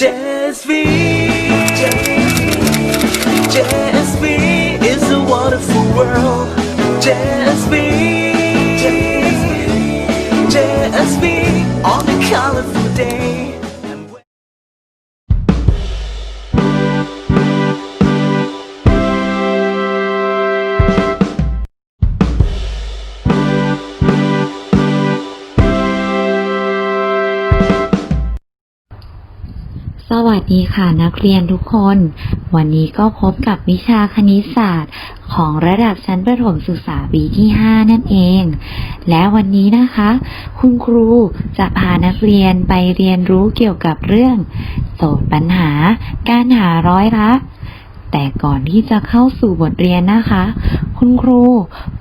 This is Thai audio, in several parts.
Jazz be, Jazz be is a wonderful world. Jazz be, Jazz be on a colorful day. สดีค่ะนักเรียนทุกคน วันนี้ก็พบกับวิชาคณิตศาสตร์ของระดับชั้นประถมศึกษาปีที่ 5 นั่นเอง และวันนี้นะคะ คุณครูจะพานักเรียนไปเรียนรู้เกี่ยวกับเรื่อง โจทย์ปัญหา การหาร้อยละ แต่ก่อนที่จะเข้าสู่บทเรียนนะคะ คุณครู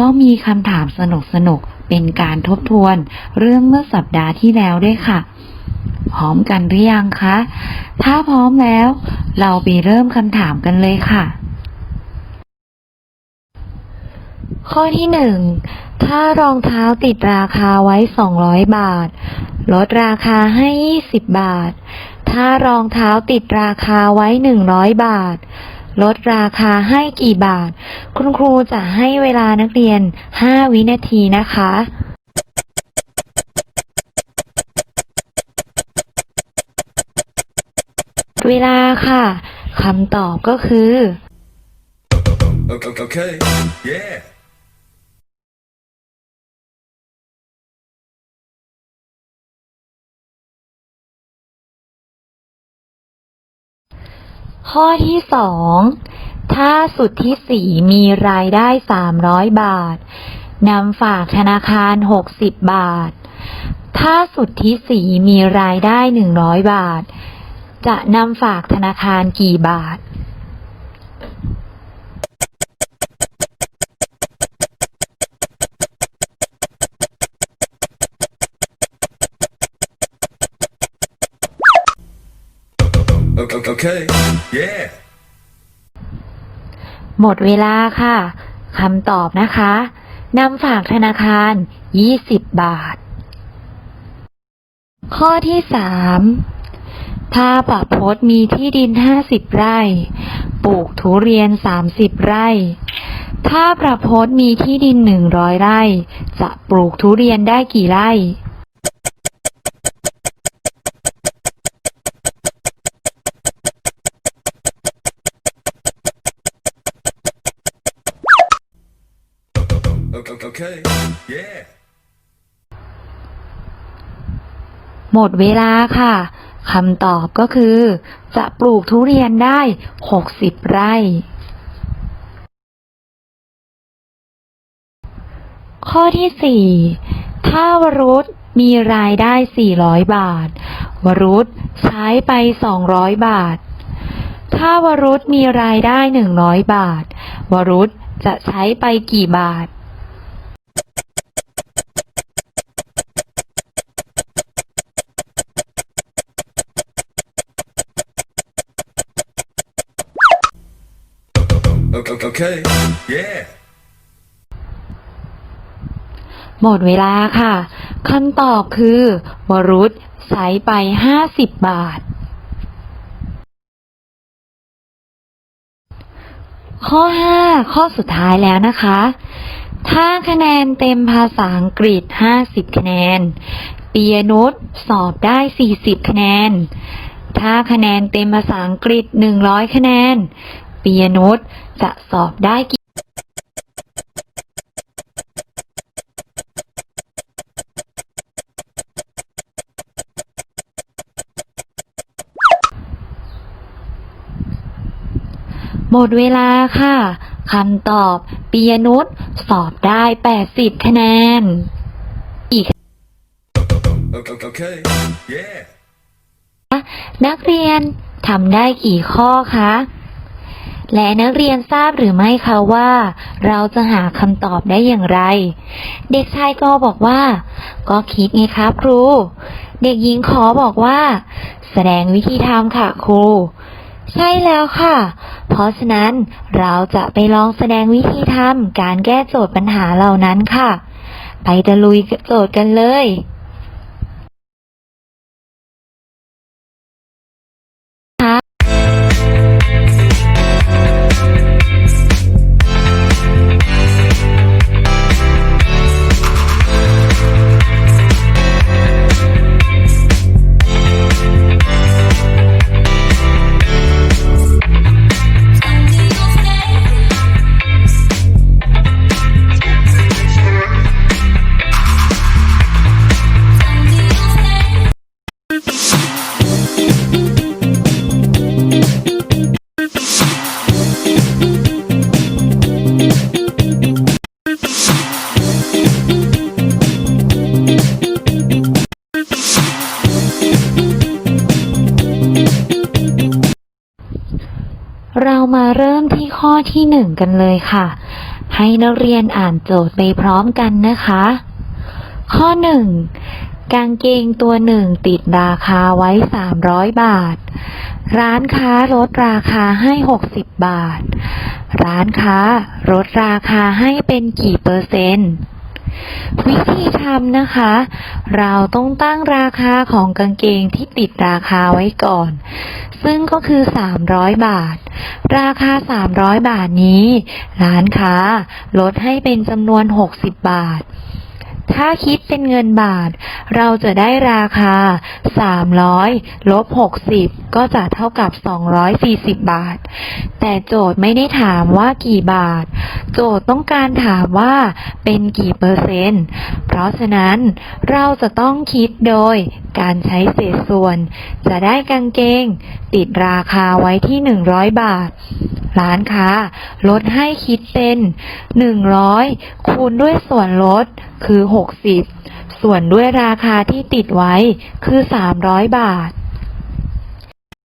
ก็มีคำถามสนุกๆเป็นการทบทวน เรื่องเมื่อสัปดาห์ที่แล้วด้วยค่ะ พร้อมกันหรือยังคะ ถ้าพร้อมแล้ว เราไปเริ่มคำถามกันเลยค่ะ ข้อที่หนึ่งถ้ารองเท้าติดราคาไว้ 200 บาท ลดราคาให้ 20 บาท ถ้ารองเท้าติดราคาไว้ 100 บาท ลดราคาให้กี่บาท คุณครูจะให้เวลานักเรียน 5 วินาทีนะคะ เวลาค่ะคำตอบก็คือ Okay, okay, yeah. ข้อที่สอง ถ้าสุดที่สี่มีรายได้สามร้อยบาท นำฝากธนาคารหกสิบบาท ถ้าสุดที่สี่มีรายได้หนึ่งร้อยบาท จะนำฝากธนาคารกี่บาท Okay, okay, yeah. หมดเวลาค่ะคำตอบนะคะนำฝากธนาคาร 20 บาท ข้อที่ 3 ถ้าประพจน์มีที่ดิน50ไร่ ปลูกทุเรียน30ไร่ ถ้าประพจน์มีที่ดิน100ไร่ จะปลูกทุเรียนได้กี่ไร่ Okay, okay, yeah. หมดเวลาค่ะ คำตอบก็คือ จะปลูกทุเรียนได้ 60 ไร่ ข้อที่ 4 ถ้าวรุษมีรายได้ 400 บาท วรุษใช้ไป 200 บาท ถ้าวรุษมีรายได้ 100 บาท วรุษจะใช้ไปกี่บาท Okay, okay, yeah. หมดเวลาค่ะคำตอบคือ วรุษใช้ไป 50 บาท ข้อ 5 ข้อสุดท้ายแล้วนะคะ ถ้าคะแนนเต็มภาษาอังกฤษ 50 คะแนนปียนุชสอบได้ 40 คะแนน ถ้าคะแนนเต็มภาษาอังกฤษ 100 คะแนน ปียนุชจะสอบได้กี่หมดเวลาค่ะคำตอบปียนุชสอบได้ 80 คะแนน Okay, okay, yeah. นักเรียนทำได้กี่ข้อคะ และนักเรียนทราบหรือไม่คะว่า เราจะหาคำตอบได้อย่างไร เด็กชายกอบอกว่า ก็คิดไงครับครู เด็กหญิงขอบอกว่า แสดงวิธีทำค่ะครู ใช่แล้วค่ะ เพราะฉะนั้นเราจะไปลองแสดงวิธีทำการแก้โจทย์ปัญหาเหล่านั้นค่ะ ไปตะลุยโจทย์กันเลย เรามาเริ่มที่ข้อที่หนึ่งกันเลยค่ะ ให้นักเรียนอ่านโจทย์ไปพร้อมกันนะคะ ข้อหนึ่งกางเกงตัวหนึ่งติดราคาไว้ 300 บาท ร้านค้าลดราคาให้ 60 บาท ร้านค้าลดราคาให้เป็นกี่เปอร์เซ็นต์ วิธีทำนะคะ เราต้องตั้งราคาของกางเกงที่ติดราคาไว้ก่อน ซึ่งก็คือ 300 บาท ราคา 300 บาทนี้ ร้านค้าลดให้เป็นจำนวน 60 บาทถ้าคิดเป็นเงินบาท เราจะได้ราคา 300ลบ60 ก็จะเท่ากับ 240 บาท แต่โจทย์ไม่ได้ถามว่ากี่บาท โจทย์ต้องการถามว่าเป็นกี่เปอร์เซ็นต์ เพราะฉะนั้นเราจะต้องคิดโดยการใช้เศษส่วน จะได้กางเกง ติดราคาไว้ที่ 100 บาท ร้านค้า ลดให้คิดเป็น 100 คูณด้วยส่วนลดคือ 60 ส่วนด้วยราคาที่ติดไว้คือ 300 บาท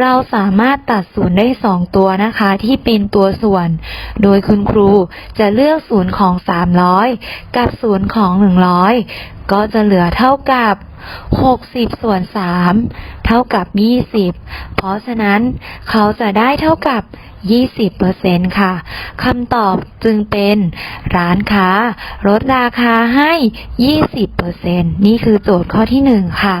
เราสามารถตัดศูนย์ได้สองตัวนะคะ ที่เป็นตัวส่วน โดยคุณครูจะเลือกศูนย์ของ 300 กับศูนย์ของ 100 ก็จะเหลือเท่ากับ 60 ส่วน 3 เท่ากับ 20 เพราะฉะนั้นเขาจะได้เท่ากับ 20%ค่ะคำตอบจึงเป็นร้านค้าลดราคาให้ 20%นี่คือโจทย์ข้อที่ 1 ค่ะ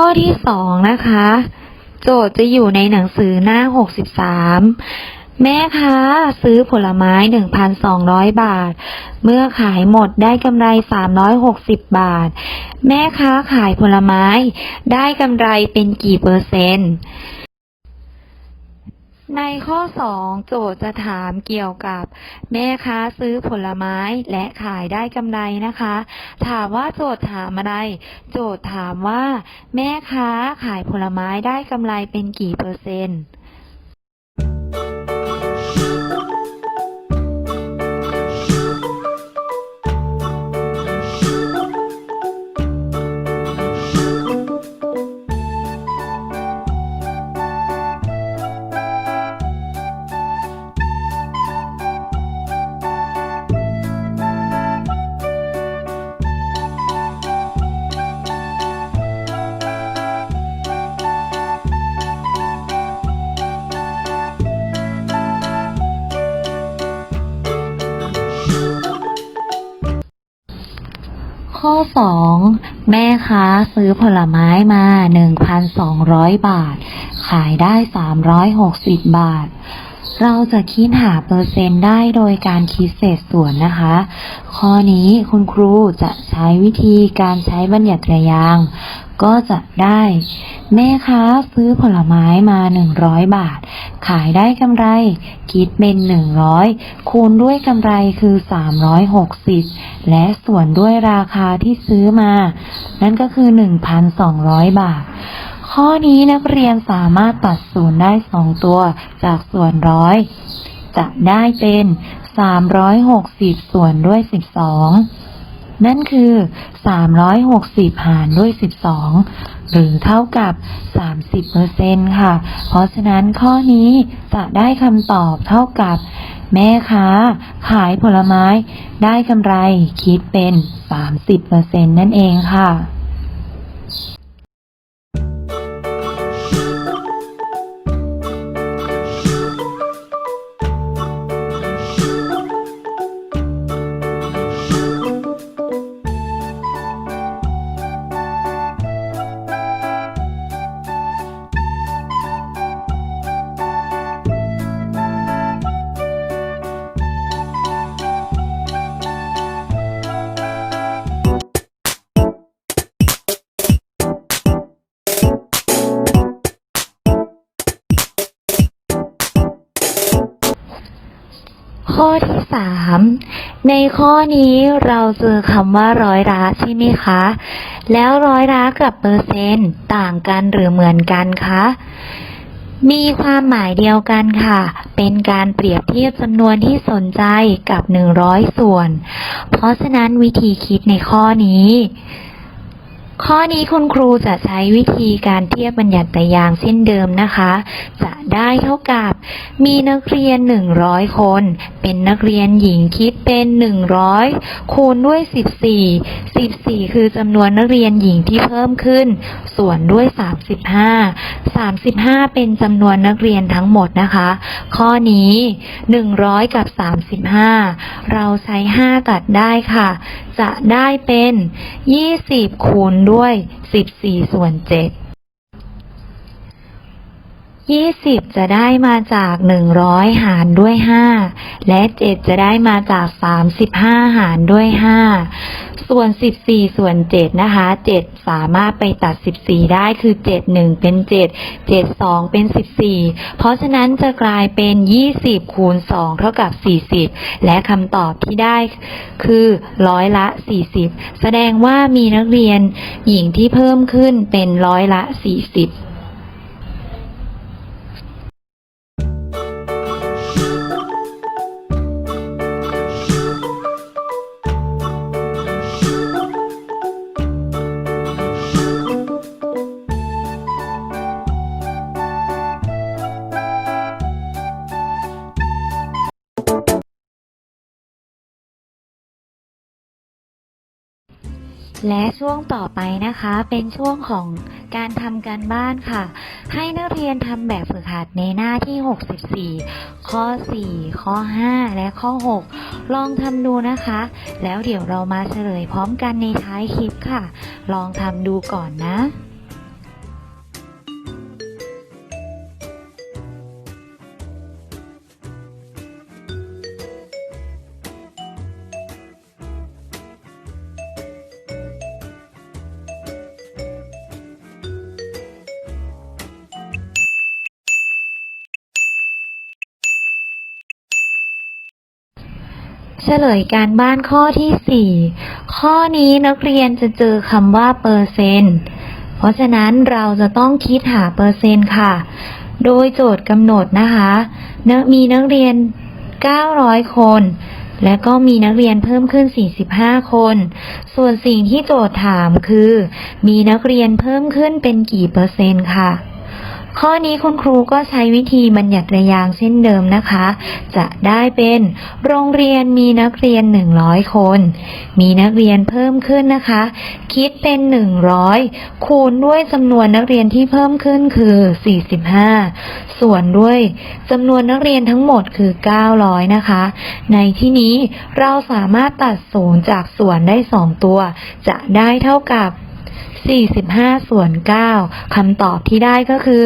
ข้อที่สองนะคะ โจทย์จะอยู่ในหนังสือหน้า 63 แม่ค้าซื้อผลไม้ 1,200 บาท เมื่อขายหมดได้กำไร 360 บาท แม่ค้าขายผลไม้ได้กำไรเป็นกี่เปอร์เซ็นต์ ในข้อ 2 โจทย์จะถามเกี่ยวกับ แม่ค้าซื้อผลไม้และขายได้กำไรนะคะ ถามว่าโจทย์ถามอะไร โจทย์ถามว่า แม่ค้าขายผลไม้ได้กำไรเป็นกี่เปอร์เซ็นต์ ข้อ 2 แม่ค้าซื้อผลไม้มา 1,200 บาท ขายได้ 360 บาท เราจะคิดหาเปอร์เซ็นต์ได้โดยการคิดเศษส่วนนะคะ ข้อนี้คุณครูจะใช้วิธีการใช้บัญญัติระยาง ก็จะได้ แม่ค้าซื้อผลไม้มา 100 บาท ขายได้กำไร คิดเป็น 100 คูณด้วยกำไรคือ 360 และส่วนด้วยราคาที่ซื้อมา นั่นก็คือ 1,200 บาทข้อนี้นักเรียนสามารถตัดศูนย์ได้2ตัวจากส่วนร้อย จะได้เป็น 360 ส่วนด้วย 12 นั่นคือ 360 หารด้วย 12 หรือเท่ากับ 30%ค่ะ เพราะฉะนั้นข้อนี้จะได้คำตอบเท่ากับ แม่ค้า ขายผลไม้ ได้กำไรคิดเป็น 30%นั่นเองค่ะ ในข้อนี้เราเจอคำว่าร้อยละใช่ไหมคะ แล้วร้อยละกับเปอร์เซ็นต์ต่างกันหรือเหมือนกันคะ มีความหมายเดียวกันค่ะ เป็นการเปรียบเทียบจำนวนที่สนใจกับ 100 ส่วน เพราะฉะนั้นวิธีคิดในข้อนี้ ข้อนี้คุณครูจะใช้วิธีการเทียบบัญญัติยางเช่นเดิมนะคะ จะได้เท่ากับ มีนักเรียน 100 คน เป็นนักเรียนหญิงคิดเป็น 100 คูณด้วย 14 14 คือจำนวนนักเรียนหญิงที่เพิ่มขึ้น ส่วนด้วย 35 35 เป็นจำนวนนักเรียนทั้งหมดนะคะ ข้อนี้ 100 กับ 35 เราใช้ 5 ตัดได้ค่ะ จะได้เป็น 20 คูณด้วย 14 ส่วน 7 20 จะได้มาจาก 100 หารด้วย 5 และ 7 จะได้มาจาก 35 หารด้วย 5 ส่วน 14 ส่วน 7 นะคะ 7 สามารถไปตัด 14 ได้คือ 7 1 เป็น 7 7 2 เป็น 14 เพราะฉะนั้นจะกลายเป็น 20 คูณ 2 เท่ากับ 40 และคำตอบที่ได้คือร้อยละ 40 แสดงว่ามีนักเรียนหญิงที่เพิ่มขึ้นเป็นร้อยละ 40 และช่วงต่อไปนะคะเป็นช่วงของการทำการบ้านค่ะ ให้นักเรียนทำแบบฝึกหัดในหน้าที่ 64 ข้อ 4 ข้อ 5 และข้อ 6 ลองทำดูนะคะ แล้วเดี๋ยวเรามาเฉลยพร้อมกันในท้ายคลิปค่ะ ลองทำดูก่อนนะ เฉลยการบ้านข้อที่ 4 ข้อนี้นักเรียนจะเจอคำว่าเปอร์เซนต์ เพราะฉะนั้นเราจะต้องคิดหาเปอร์เซนต์ค่ะ โดยโจทย์กำหนดนะคะมีนักเรียน 900 คน และก็มีนักเรียนเพิ่มขึ้น 45 คน ส่วนสิ่งที่โจทย์ถามคือ มีนักเรียนเพิ่มขึ้นเป็นกี่เปอร์เซนต์ค่ะ ข้อนี้คุณครูก็ใช้วิธีบัญญัติระยางเช่นเดิมนะคะ จะได้เป็นโรงเรียนมีนักเรียน 100 คน มีนักเรียนเพิ่มขึ้นนะคะ คิดเป็น 100 คูณด้วยจำนวนนักเรียนที่เพิ่มขึ้นคือ 45 ส่วนด้วยจำนวนนักเรียนทั้งหมดคือ 900 นะคะ ในที่นี้เราสามารถตัดศูนย์จากส่วนได้ 2 ตัว จะได้เท่ากับ 45 ส่วน 9คำตอบที่ได้ก็คือ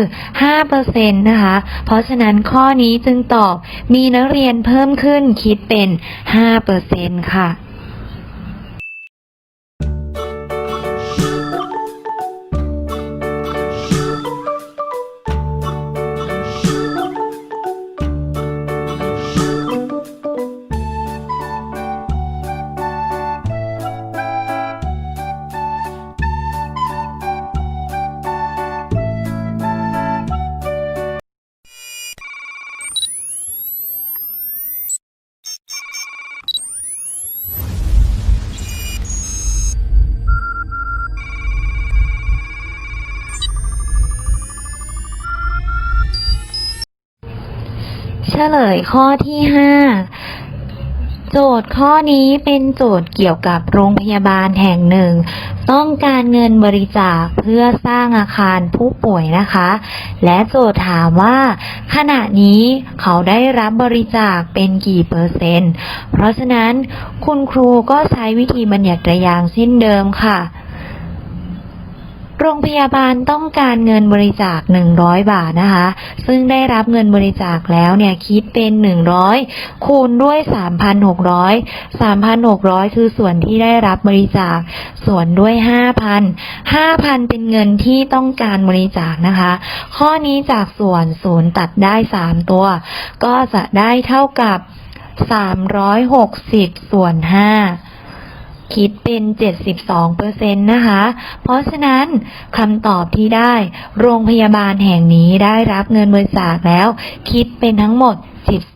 5%นะคะ เพราะฉะนั้นข้อนี้จึงตอบมีนักเรียนเพิ่มขึ้นคิดเป็น 5%ค่ะ ฉลยข้อที่5โจทย์ข้อนี้เป็นโจทย์เกี่ยวกับโรงพยาบาลแห่งหนึ่ง ต้องการเงินบริจาคเพื่อสร้างอาคารผู้ป่วยนะคะ และโจทย์ถามว่า ขณะนี้เขาได้รับบริจาคเป็นกี่เปอร์เซ็นต์ เพราะฉะนั้นคุณครูก็ใช้วิธีบัญญัติระยางเช่นเดิมค่ะ โรงพยาบาลต้องการเงินบริจาค 100 บาทนะคะ ซึ่งได้รับเงินบริจาคแล้วเนี่ยคิดเป็น 100 คูณด้วย 3,600 3,600 คือส่วนที่ได้รับบริจาค ส่วนด้วย 5,000 5,000 เป็นเงินที่ต้องการบริจาคนะคะ ข้อนี้จากส่วนศูนย์ตัดได้ 3 ตัว ก็จะได้เท่ากับ 360 ส่วน 5 คิดเป็น 72เปอร์เซ็นต์นะคะ เพราะฉะนั้นคำตอบที่ได้ โรงพยาบาลแห่งนี้ได้รับเงินบริจาคแล้ว คิดเป็นทั้งหมด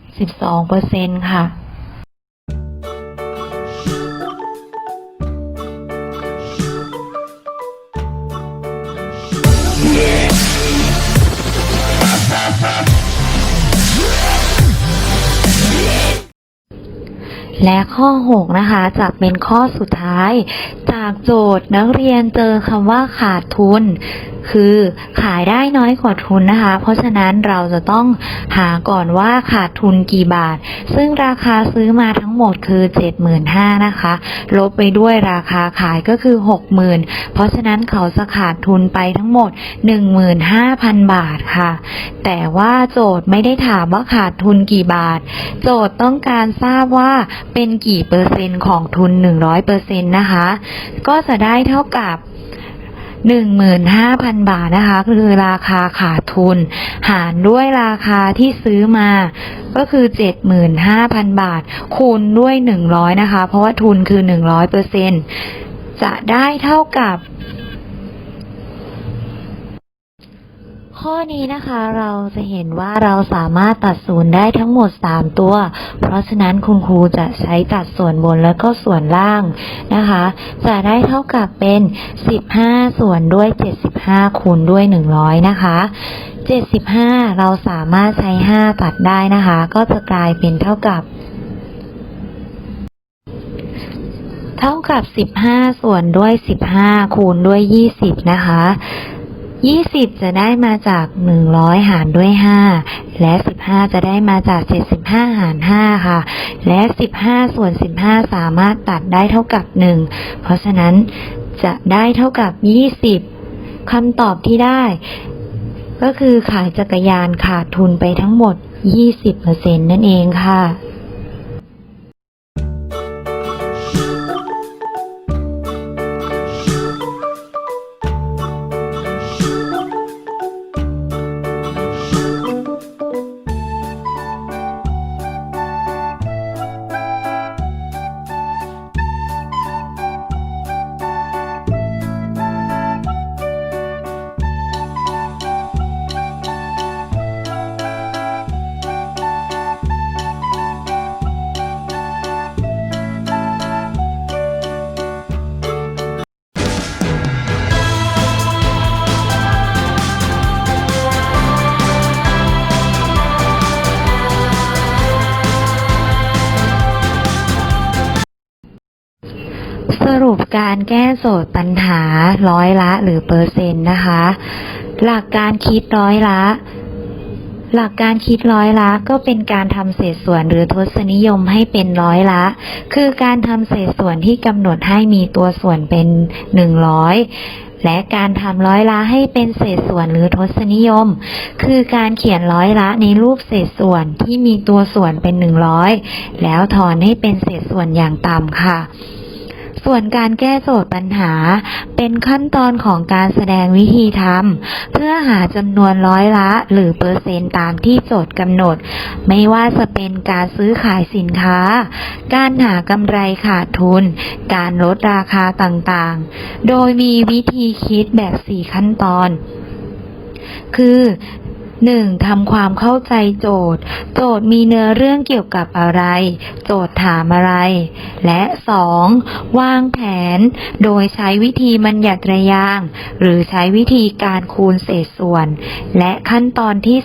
12เปอร์เซ็นต์ค่ะ และข้อ 6 นะคะ จะเป็นข้อสุดท้าย จากโจทย์นักเรียนเจอคำว่าขาดทุน คือขายได้น้อยกว่าทุนนะคะ เพราะฉะนั้นเราจะต้องหาก่อนว่าขาดทุนกี่บาท ซึ่งราคาซื้อมาทั้งหมดคือ 75,000นะคะ ลบไปด้วยราคาขายก็คือ 60,000 เพราะฉะนั้นเขาจะขาดทุนไปทั้งหมด 15,000 บาทค่ะ แต่ว่าโจทย์ไม่ได้ถามว่าขาดทุนกี่บาท โจทย์ต้องการทราบว่าเป็นกี่เปอร์เซ็นต์ของทุน 100%นะคะ ก็จะได้เท่ากับ 15,000 บาทนะคะ คือราคาขาดทุน หารด้วยราคาที่ซื้อมา ก็คือ 75,000 บาท คูณด้วย 100 นะคะ เพราะว่าทุนคือ 100%จะได้เท่ากับ ข้อนี้นะคะเราจะเห็นว่าเราสามารถตัดศูนย์ได้ทั้งหมด 3 ตัว เพราะฉะนั้นคุณครูจะใช้ตัดส่วนบนแล้วก็ส่วนล่างนะคะ จะได้เท่ากับเป็น 15 ส่วนด้วย 75 คูณด้วย 100 นะคะ75 เราสามารถใช้ 5 ตัดได้นะคะ ก็จะกลายเป็นเท่ากับ เท่ากับ 15 ส่วนด้วย 15 คูณด้วย 20 นะคะ 20 จะได้มาจาก 100 หารด้วย 5 และ 15 จะได้มาจาก 75 หาร 5 ค่ะ และ 15 ส่วน 15 สามารถตัดได้เท่ากับ 1 เพราะฉะนั้นจะได้เท่ากับ 20คำตอบที่ได้ ก็คือขายจักรยานขาดทุนไปทั้งหมด 20%นั่นเองค่ะ รุปการแก้โจทย์ปัญหาร้อยละหรือเปอร์เซ็นต์นะคะ หลักการคิดร้อยละ หลักการคิดร้อยละก็เป็นการทำเศษส่วนหรือทศนิยมให้เป็นร้อยละ คือการทำเศษส่วนที่กำหนดให้มีตัวส่วนเป็น100และการทำร้อยละให้เป็นเศษส่วนหรือทศนิยม คือการเขียนร้อยละในรูปเศษส่วนที่มีตัวส่วนเป็น100แล้วถอนให้เป็นเศษส่วนอย่างต่ำค่ะ ส่วนการแก้โจทย์ปัญหา เป็นขั้นตอนของการแสดงวิธีทำเพื่อหาจำนวนร้อยละ หรือเปอร์เซ็นต์ตามที่โจทย์กำหนด ไม่ว่าจะเป็นการซื้อขายสินค้า การหากำไรขาดทุน การลดราคาต่างๆ โดยมีวิธีคิดแบบ 4 ขั้นตอนคือ 1. ทำความเข้าใจโจทย์ โจทย์มีเนื้อเรื่องเกี่ยวกับอะไร โจทย์ถามอะไร และ 2. วางแผน โดยใช้วิธีบัญญัติระยาง หรือใช้วิธีการคูณเศษส่วน และขั้นตอนที่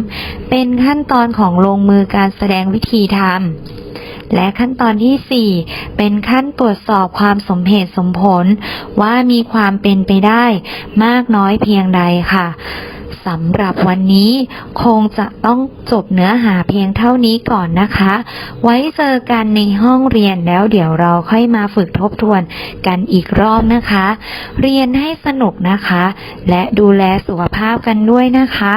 3 เป็นขั้นตอนของลงมือการแสดงวิธีทำและขั้นตอนที่ 4 เป็นขั้นตรวจสอบความสมเหตุสมผล ว่ามีความเป็นไปได้มากน้อยเพียงใดค่ะ สำหรับวันนี้คงจะต้องจบเนื้อหาเพียงเท่านี้ก่อนนะคะ ไว้เจอกันในห้องเรียนแล้วเดี๋ยวเราค่อยมาฝึกทบทวนกันอีกรอบนะคะ เรียนให้สนุกนะคะ และดูแลสุขภาพกันด้วยนะคะ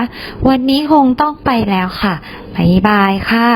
วันนี้คงต้องไปแล้วค่ะบ๊ายบายค่ะ